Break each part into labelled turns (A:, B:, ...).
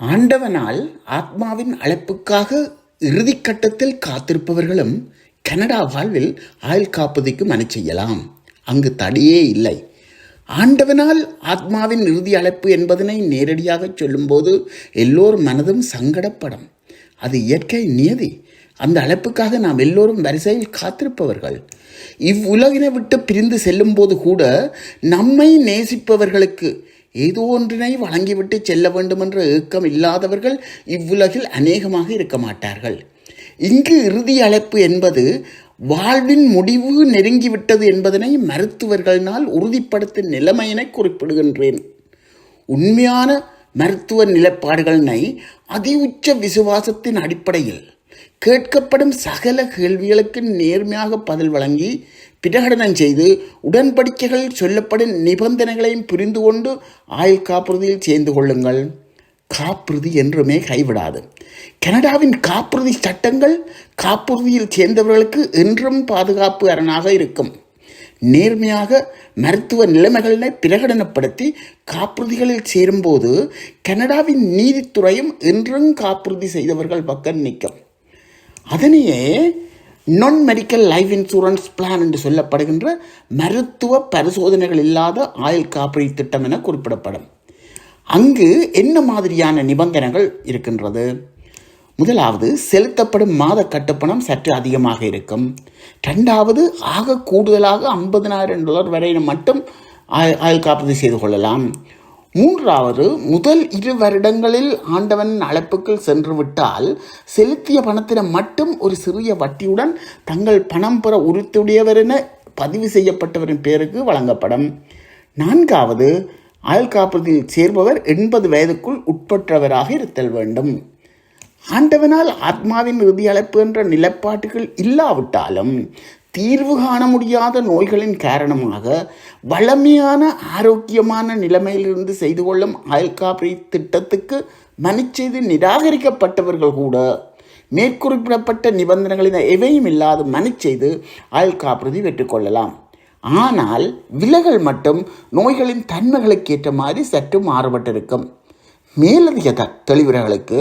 A: ஆண்டவனால் ஆத்மாவின் அழைப்புக்காக இறுதிக்கட்டத்தில் காத்திருப்பவர்களும் கனடா வாழ்வில் ஆயுள் காப்பதிக்கு மனு செய்யலாம். அங்கு தடையே இல்லை. ஆண்டவனால் ஆத்மாவின் இறுதி அழைப்பு என்பதனை நேரடியாக சொல்லும்போது எல்லோர் மனதும் சங்கடப்படும். அது இயற்கை நியதி. அந்த அழைப்புக்காக நாம் எல்லோரும் வரிசையில் காத்திருப்பவர்கள். இவ்வுலகினை விட்டு பிரிந்து செல்லும்போது கூட நம்மை நேசிப்பவர்களுக்கு ஏதோ ஒன்றினை வழங்கிவிட்டு செல்ல வேண்டும் என்ற ஏக்கம் இல்லாதவர்கள் இவ்வுலகில் அநேகமாக இருக்க மாட்டார்கள். இங்கு இறுதி அழைப்பு என்பது வாழ்வின் முடிவு நெருங்கிவிட்டது என்பதனை மருத்துவர்களினால் உறுதிப்படுத்தும் நிலைமையினை குறிப்பிடுகின்றேன். உண்மையான மருத்துவ நிலைப்பாடுகளினை அதி உச்ச விசுவாசத்தின் அடிப்படையில் கேட்கப்படும் சகல கேள்விகளுக்கு நேர்மையாக பதில் வழங்கி பிரகடனம் செய்து உடன்படிக்கைகள் சொல்லப்படும் நிபந்தனைகளையும் புரிந்து கொண்டு ஆயுள் காப்புறுதியில் சேர்ந்து கொள்ளுங்கள். காப்புறுதி என்றுமே கைவிடாது. கனடாவின் காப்புறுதி சட்டங்கள் காப்புறுதியில் சேர்ந்தவர்களுக்கு என்றும் பாதுகாப்பு அரணாக இருக்கும். நேர்மையாக மருத்துவ நிலைமைகளை பிரகடனப்படுத்தி காப்புறுதிகளில் சேரும்போது கனடாவின் நீதித்துறையும் என்றும் காப்புறுதி செய்தவர்கள் பக்கம் நிற்கும். அதனையே நான் மெடிக்கல் லைஃப் இன்சூரன்ஸ் பிளான் என்று சொல்லப்படுகின்ற மருத்துவ பரிசோதனைகள் இல்லாத ஆயுள் காப்பீடு திட்டம் என குறிப்பிடப்படும். அங்கு என்ன மாதிரியான நிபந்தனைகள் இருக்கின்றது? முதலாவது செலுத்தப்படும் மாத கட்டுப்பணம் சற்று அதிகமாக இருக்கும். ரெண்டாவது ஆக கூடுதலாக ஐம்பதினாயிரம் டாலர் வரை மட்டும் ஆயுள் காப்பீடு செய்து கொள்ளலாம். மூன்றாவது முதல் இரு வருடங்களில் ஆண்டவன் அழைப்புக்குள் சென்று விட்டால் செலுத்திய பணத்தின மட்டும் ஒரு சிறிய வட்டியுடன் தங்கள் பணம் பெற உறுத்துடையவர் என பதிவு செய்யப்பட்டவரின் பேருக்கு வழங்கப்படும். நான்காவது ஆயுள் காப்பீட்டில் சேர்பவர் எண்பது வயதுக்குள் உட்பட்டவராக இருத்தல் வேண்டும். ஆண்டவனால் ஆத்மாவின் இறுதி அழைப்பு என்ற நிலப்பாட்டுகள் இல்லாவிட்டாலும் தீர்வு காண முடியாத நோய்களின் காரணமாக வளமையான ஆரோக்கியமான நிலைமையிலிருந்து செய்து கொள்ளும் ஆயுள் திட்டத்துக்கு மனு செய்து நிராகரிக்கப்பட்டவர்கள் கூட மேற்குறிப்பிடப்பட்ட நிபந்தனைகளின் எவையும் இல்லாது மனு செய்து ஆயுள் பெற்றுக்கொள்ளலாம் ஆனால் விலகல் மட்டும் நோய்களின் தன்மைகளுக்கு ஏற்ற மாதிரி சற்று மாறுபட்டிருக்கும். மேலதிக தெளிவுரைகளுக்கு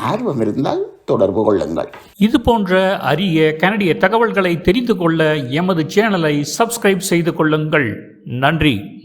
A: ஆர்வம் இருந்தால் தொடர்பு கொள்ளுங்கள்.
B: இது போன்ற அரிய கனடிய தகவல்களை தெரிந்து கொள்ள எமது சேனலை சப்ஸ்கிரைப் செய்து கொள்ளுங்கள். நன்றி.